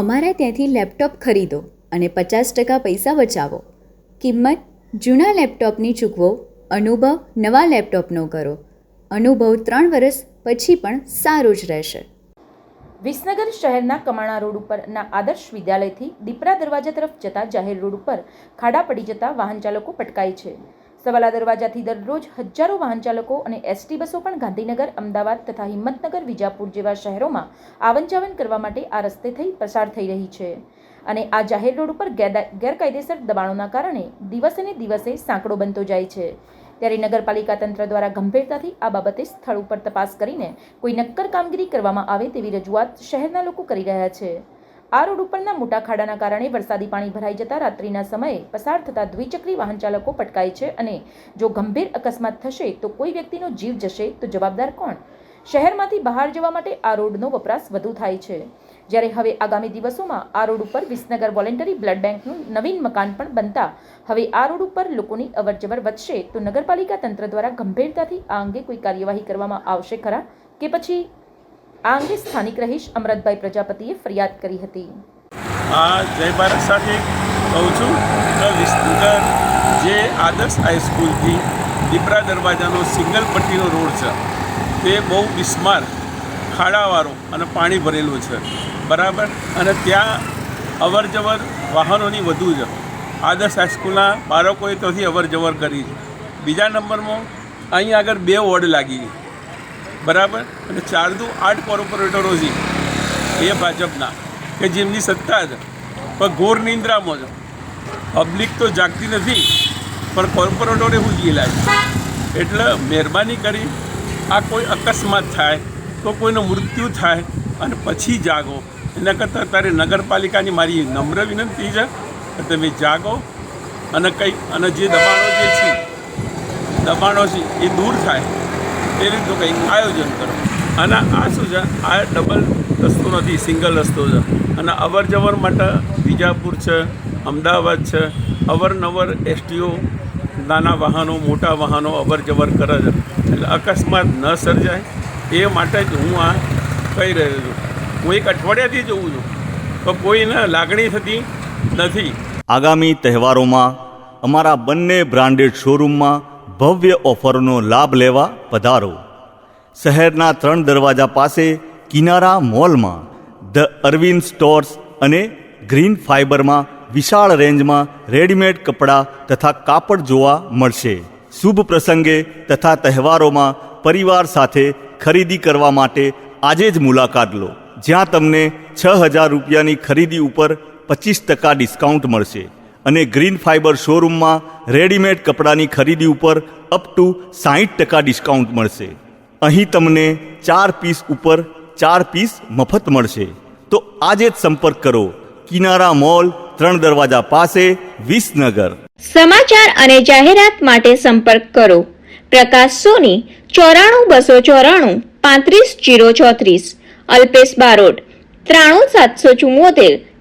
અમારા ત્યાંથી લેપટોપ ખરીદો અને પચાસ ટકા પૈસા બચાવો. કિંમત? જૂના લેપટોપની ચૂકવો. અનુભવ? નવા લેપટોપનો કરો. અનુભવ ત્રણ વર્ષ પછી પણ સારો જ રહેશે. વિસનગર શહેરના કમાણા રોડ ઉપરના આદર્શ વિદ્યાલયથી દીપરા દરવાજા તરફ જતા જાહેર રોડ ઉપર ખાડા પડી જતા વાહન ચાલકો પટકાય છે. સવાલા દરવાજાથી દરરોજ હજારો વાહન ચાલકો અને એસટી બસો પણ ગાંધીનગર, અમદાવાદ તથા હિંમતનગર, વિજાપુર જેવા શહેરોમાં આવન જાવન કરવા માટે આ રસ્તે થઈ પસાર થઈ રહી છે. અને આ જાહેર રોડ ઉપર ગેરકાયદેસર દબાણોના કારણે દિવસે ને દિવસે સાંકડો બનતો જાય છે. ત્યારે નગરપાલિકા તંત્ર દ્વારા ગંભીરતાથી આ બાબતે સ્થળ ઉપર તપાસ કરીને કોઈ નક્કર કામગીરી કરવામાં આવે તેવી રજૂઆત શહેરના લોકો કરી રહ્યા છે. આ રોડ ઉપરના મોટા ખાડાના કારણે વરસાદી પાણી ભરાઈ જતા રાત્રિના સમયે પસાર થતા દ્વિચક્રી વાહન ચાલકો પટકાય છે અને જો ગંભીર અકસ્માત થશે તો કોઈ વ્યક્તિનો જીવ જશે તો જવાબદાર કોણ? શહેરમાંથી બહાર જવા માટે આ રોડનો વપરાશ વધુ થાય છે. જ્યારે હવે આગામી દિવસોમાં આ રોડ ઉપર વિસનગર વોલેન્ટરી બ્લડ બેંકનું નવીન મકાન પણ બનતા હવે આ રોડ ઉપર લોકોની અવરજવર વધશે તો નગરપાલિકા તંત્ર દ્વારા ગંભીરતાથી આ અંગે કોઈ કાર્યવાહી કરવામાં આવશે ખરા? કે પછી આ અંગે સ્થાનિક રહીશ અમરતભાઈ પ્રજાપતિએ ફરિયાદ કરી હતી. આ જય ભારત સાથે કહું છું વિસનગર જે આદર્શ હાઈસ્કૂલથી દીપરા દરવાજાનો સિંગલ પટ્ટીનો રોડ છે, તે બહુ બિસ્માર, ખાડાવાળો અને પાણી ભરેલું છે. બરાબર? અને ત્યાં અવર જવર વાહનોની વધુ છે. આદર્શ હાઈસ્કૂલના બાળકોએ ત્યાંથી અવર જવર કરી છે. બીજા નંબરમાં અહીં આગળ બે વોર્ડ લાગી. બરાબર? અને ચાર દુ આઠ કોર્પોરેટરો છે, એ ભાજપના, કે જેમની સત્તા છે. પણ ઘોર નિંદ્રામાં છે. પબ્લિક તો જાગતી નથી, પણ કોર્પોરેટરોને હું ગયેલા છે. એટલે મહેરબાની કરી, આ કોઈ અકસ્માત થાય, તો કોઈનું મૃત્યુ થાય, અને પછી જાગો. એના કરતાં તારે નગરપાલિકાની મારી નમ્ર વિનંતી છે કે તમે જાગો, અને કંઈક અને જે દબાણો જે છે, દબાણો છે, એ દૂર થાય. એ રીતનું કંઈક આયોજન કરો. અને આ શું છે? આ ડબલ રસ્તો નથી સિંગલ રસ્તો છે. અને અવર જવર માટે વિજાપુર છે, અમદાવાદ છે, અવરનવર એસટીઓ નાના વાહનો, મોટા વાહનો અવર જવર કરે છે. એટલે અકસ્માત ન સર્જાય. એ માટે જ હું આ કહી રહ્યો છું. હું એક અઠવાડિયાથી જોઉં છું. તો કોઈને લાગણી થતી નથી. આગામી તહેવારોમાં અમારા બંને બ્રાન્ડેડ શોરૂમમાં ભવ્ય ઓફરનો લાભ લેવા પધારો. શહેરના ત્રણ દરવાજા પાસે કિનારા મોલમાં, ધ અરવિંદ સ્ટોર્સ અને ગ્રીન ફાઇબરમાં વિશાળ રેન્જમાં રેડીમેડ કપડાં તથા કાપડ જોવા મળશે. શુભ પ્રસંગે તથા તહેવારોમાં પરિવાર સાથે ખરીદી કરવા માટે આજે જ મુલાકાત લો. જ્યાં તમને છ હજાર રૂપિયાની ખરીદી ઉપર પચીસ ટકા ડિસ્કાઉન્ટ મળશે. અને ગ્રીન ફાઇબર શોરૂમમાં રેડીમેડ કપડાની ખરીદી ઉપર અપ ટુ સાહીઠ ટકા ડિસ્કાઉન્ટ મળશે. અહીં તમને ચાર પીસ ઉપર ચાર પીસ મફત મળશે. તો આજે જ સંપર્ક કરો. કિનારા મોલ, ત્રણ દરવાજા પાસે, વિસનગર. સમાચાર અને જાહેરાત માટે સંપર્ક કરો. પ્રકાશ સોની, ચોરાણું બસો ચોરાણું, પાંત્રીસ જીરો ચોત્રીસ. અલ્પેશ બારોટ, ત્રાણું સાતસો ચુમ્મોતેર